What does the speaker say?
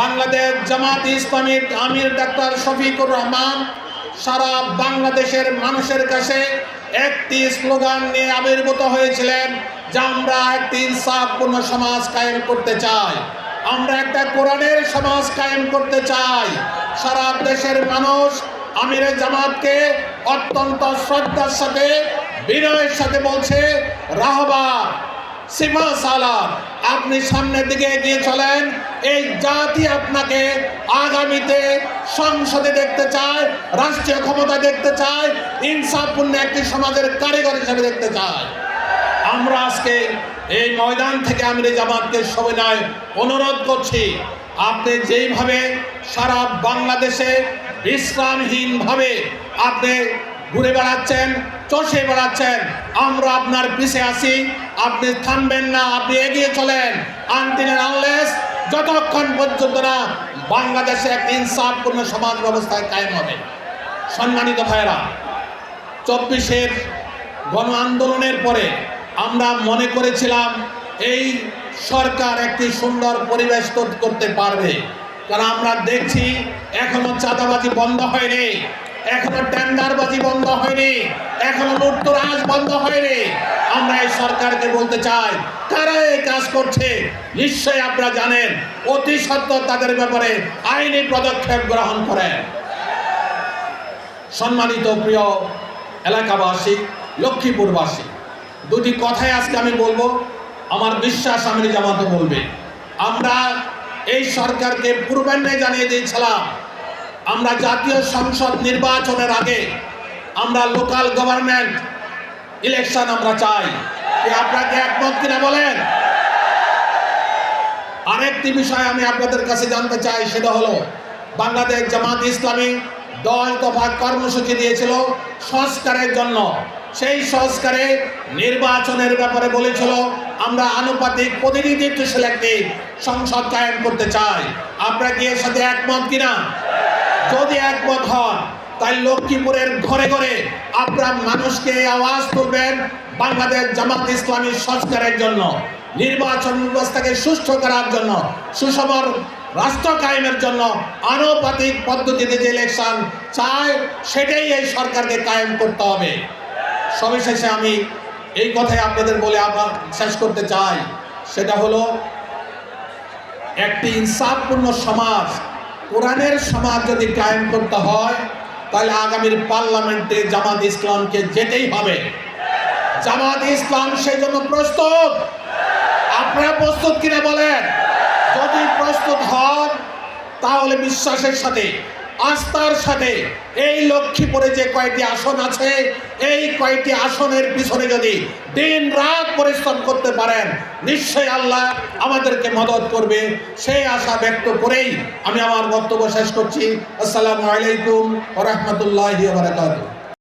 বাংলাদেশ জামাত ইসলামীর আমির ডাক্তার শফিকুর রহমান সারা বাংলাদেশের মানুষের কাছে একটি স্লোগান নিয়ে আবির্ভূত হয়েছিলেন যে আমরা একটি ইনসাফপূর্ণ সমাজ কায়েম করতে চাই। আমরা একটা কোরআনের সমাজ কায়েম করতে চাই। সারা দেশের মানুষ আমিরে জামাতকে অত্যন্ত শ্রদ্ধার সাথে, বিনয়ের সাথে বলছে, রাহবা, সীমা সালাম, আপনি সামনের দিকে এগিয়ে চলেন এই জাতি আপনাকে আগামীতে সংসদে দেখতে চায়, রাষ্ট্রীয় ক্ষমতা দেখতে চায়, ইনসাফপূর্ণ একটি সমাজের কারিগর হিসেবে দেখতে চায়। আমরা আজকে এই ময়দান থেকে আমির জামাতকে সবিনয় অনুরোধ করছি, আপনি যেইভাবে সারা বাংলাদেশে বিশ্রামহীনভাবে আপনি ঘুরে বেড়াচ্ছেন, চষে বেড়াচ্ছেন, আমরা আপনার পিছে আছি, আপনি থামবেন না, আপনি এগিয়ে চলেন আনতিনের আনলেস যতক্ষণ পর্যন্ত না বাংলাদেশে একটি ইনসাফপূর্ণ সমাজ ব্যবস্থায় কায়েম হবে। সম্মানিত ভাইরা চব্বিশের গণ আন্দোলনের পরে আমরা মনে করেছিলাম এই সরকার একটি সুন্দর পরিবেশ করতে পারবে। কারণ আমরা দেখছি এখনও চাঁদাবাজি বন্ধ হয়নি। এখনও টেন্ডারবাজি বন্ধ হয়নি। এখনও লুটতরাজ বন্ধ হয়নি। আমরা এই সরকারকে বলতে চাই, কারা এই কাজ করছে? নিশ্চয়ই আপনারা জানেন, অতি সত্ত্বর তাদের ব্যাপারে আইনি পদক্ষেপ গ্রহণ করেন সম্মানিত প্রিয় এলাকাবাসী, লক্ষ্মীপুরবাসী, দুটি কথাই আজকে আমি বলব। আমার বিশ্বাস আমি জামাতও বলবে, আমরা এই সরকারকে পূর্বান্নে জানিয়ে দিয়েছিলাম আমরা জাতীয় সংসদ নির্বাচনের আগে আমরা লোকাল গভর্নমেন্ট ইলেকশন আমরা চাই। আপনাকে একমত কিনা বলেন? আরেকটি বিষয় আমি আপনাদের কাছে জানতে চাই, সেটা হলো বাংলাদেশ জামাত ইসলামী দশ দফা কর্মসূচি দিয়েছিল সংস্কারের জন্য। সেই সংস্কারে নির্বাচনের ব্যাপারে বলেছিল, আমরা আনুপাতিক প্রতিনিধিত্বশীল একটি সংসদ কায়েম করতে চাই। আপনারা কি এর সাথে একমত কিনা? যদি একমত হন, তাই লক্ষ্মীপুরের ঘরে ঘরে আপনারা মানুষকে আওয়াজ তুলবেন বাংলাদেশ জামাত ইসলামী সংস্কারের জন্য, নির্বাচন ব্যবস্থাকে সুস্থ করার জন্য সুষমর রাষ্ট্র কায়েমের জন্য আনুপাতিক পদ্ধতিতে যে ইলেকশন চায় সেটাই এই সরকারকে কায়েম করতে হবে। সবিশেষে আমি এই কথাই আপনাদের বলে আবার শেষ করতে চাই। সেটা হলো, একটি ইনসাফপূর্ণ সমাজ কোরআনের সমাজ যদি কায়েম করতে হয়, তাহলে আগামীর পার্লামেন্টে জামাত ইসলামকে যেতেই হবে। জামাত ইসলাম সেই জন্য প্রস্তুত। আপনারা প্রস্তুত কিনা বলেন? যদি প্রস্তুত হন, তাহলে বিশ্বাসের সাথে আস্থার সাথে এই লক্ষ্মীপুরে যে কয়টি আসন আছে, এই কয়টি আসনের পিছনে যদি দিন রাত পরিশ্রম করতে পারেন, নিশ্চয়ই আল্লাহ আমাদেরকে মদত করবে। সেই আশা ব্যক্ত করেই আমি আমার বক্তব্য শেষ করছি। আসসালামু আলাইকুম রহমতুল্লাহ বারাকাতুহ।